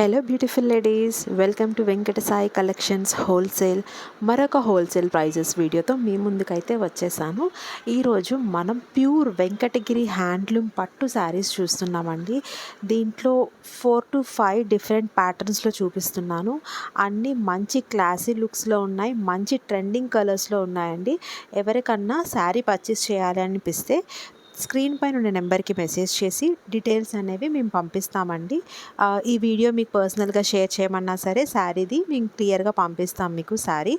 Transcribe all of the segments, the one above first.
Hello beautiful ladies welcome to Venkata Sai collections wholesale మరొక wholesale prices వీడియోతో మీ ముందుకైతే వచ్చేసాను. ఈరోజు మనం ప్యూర్ వెంకటగిరి హ్యాండ్లూమ్ పట్టు శారీస్ చూస్తున్నామండి. దీంట్లో ఫోర్ టు ఫైవ్ డిఫరెంట్ ప్యాటర్న్స్లో చూపిస్తున్నాను. అన్నీ మంచి క్లాసీ లుక్స్లో ఉన్నాయి. మంచి ట్రెండింగ్ కలర్స్లో ఉన్నాయండి. ఎవరికన్నా శారీ పర్చేస్ చేయాలి అనిపిస్తే స్క్రీన్ పైన ఉన్న నెంబర్కి మెసేజ్ చేసి డీటెయిల్స్ అనేవి మేము పంపిస్తామండి. ఈ వీడియో మీకు పర్సనల్గా షేర్ చేయమన్నా సరే శారీది మేము క్లియర్గా పంపిస్తాం మీకు శారీ.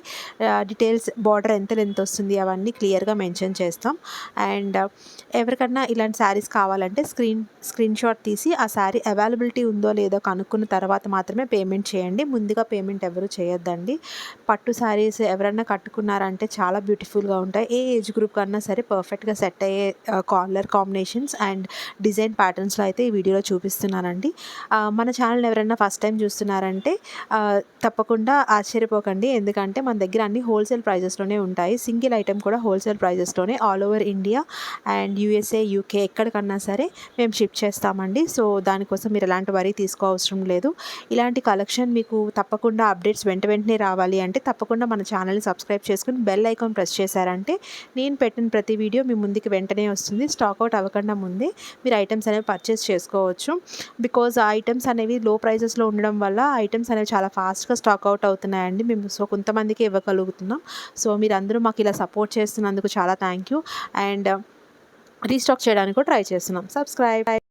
డీటెయిల్స్ బార్డర్ ఎంత ఎంత వస్తుంది అవన్నీ క్లియర్గా మెన్షన్ చేస్తాం. అండ్ ఎవరికన్నా ఇలాంటి శారీస్ కావాలంటే స్క్రీన్ స్క్రీన్ షాట్ తీసి ఆ శారీ అవైలబిలిటీ ఉందో లేదో కనుక్కున్న తర్వాత మాత్రమే పేమెంట్ చేయండి. ముందుగా పేమెంట్ ఎవరు చేయొద్దండి. పట్టు శారీస్ ఎవరన్నా కట్టుకున్నారంటే చాలా బ్యూటిఫుల్గా ఉంటాయి. ఏ ఏజ్ గ్రూప్ కన్నా సరే పర్ఫెక్ట్గా సెట్ అయ్యే కలర్ కాంబినేషన్స్ అండ్ డిజైన్ ప్యాటర్న్స్లో అయితే ఈ వీడియోలో చూపిస్తున్నానండి. మన ఛానల్ ఎవరైనా ఫస్ట్ టైం చూస్తున్నారంటే తప్పకుండా ఆశ్చర్యపోకండి. ఎందుకంటే మన దగ్గర అన్ని హోల్సేల్ ప్రైజెస్లోనే ఉంటాయి. సింగిల్ ఐటెం కూడా wholesale ప్రైజెస్లోనే all over India and USA UK ఎక్కడికన్నా సరే మేము షిప్ చేస్తామండి. సో దానికోసం మీరు ఎలాంటి వరీ తీసుకోవసరం లేదు. ఇలాంటి కలెక్షన్ మీకు తప్పకుండా అప్డేట్స్ వెంట వెంటనే రావాలి అంటే తప్పకుండా మన ఛానల్ని సబ్స్క్రైబ్ చేసుకుని బెల్ ఐకాన్ ప్రెస్ చేశారంటే నేను పెట్టిన ప్రతి వీడియో మీ ముందుకు వెంటనే వస్తుంది. స్టాక్ అవుట్ అవ్వకుండా ముందే మీరు ఐటమ్స్ అనేవి పర్చేస్ చేసుకోవచ్చు. బికాజ్ ఆ ఐటమ్స్ అనేవి లో ప్రైజెస్లో ఉండడం వల్ల ఐటమ్స్ అనేవి చాలా ఫాస్ట్గా స్టాక్ అవుట్ అవుతున్నాయండి. మేము సో కొంతమందికి ఇవ్వగలుగుతున్నాం. సో మీరు అందరూ మాకు ఇలా సపోర్ట్ చేస్తున్నందుకు చాలా థ్యాంక్ యూ. అండ్ రీస్టాక్ చేయడానికి కూడా ట్రై చేస్తున్నాం. సబ్స్క్రైబ్.